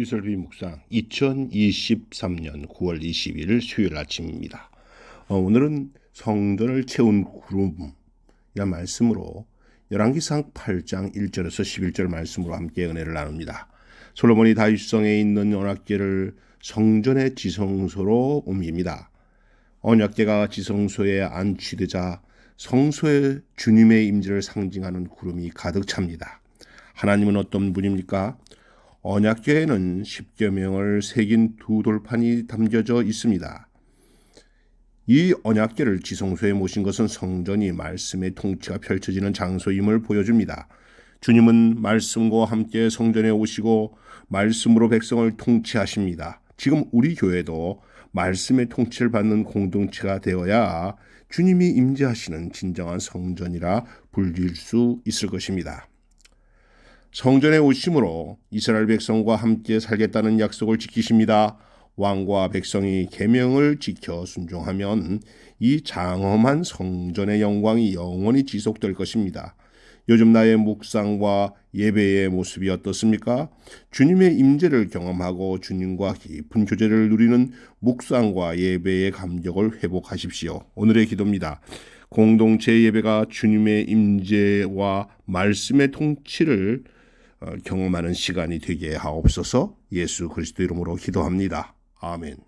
이설비 묵상 2023년 9월 20일 수요일 아침입니다. 어, 오늘은 성전을 채운 구름이란 말씀으로 열왕기상 8장 1절에서 11절 말씀으로 함께 은혜를 나눕니다. 솔로몬이 다윗성에 있는 언약궤를 성전의 지성소로 옮깁니다. 언약궤가 지성소에 안취되자 성소에 주님의 임재를 상징하는 구름이 가득 찹니다. 하나님은 어떤 분입니까? 언약궤에는 십계명을 새긴 두 돌판이 담겨져 있습니다. 이 언약궤를 지성소에 모신 것은 성전이 말씀의 통치가 펼쳐지는 장소임을 보여줍니다. 주님은 말씀과 함께 성전에 오시고 말씀으로 백성을 통치하십니다. 지금 우리 교회도 말씀의 통치를 받는 공동체가 되어야 주님이 임재하시는 진정한 성전이라 불릴 수 있을 것입니다. 성전에 오심으로 이스라엘 백성과 함께 살겠다는 약속을 지키십니다. 왕과 백성이 계명을 지켜 순종하면 이 장엄한 성전의 영광이 영원히 지속될 것입니다. 요즘 나의 묵상과 예배의 모습이 어떻습니까? 주님의 임재를 경험하고 주님과 깊은 교제를 누리는 묵상과 예배의 감격을 회복하십시오. 오늘의 기도입니다. 공동체 예배가 주님의 임재와 말씀의 통치를 어, 경험하는 시간이 되게 하옵소서 예수 그리스도 이름으로 기도합니다. 아멘.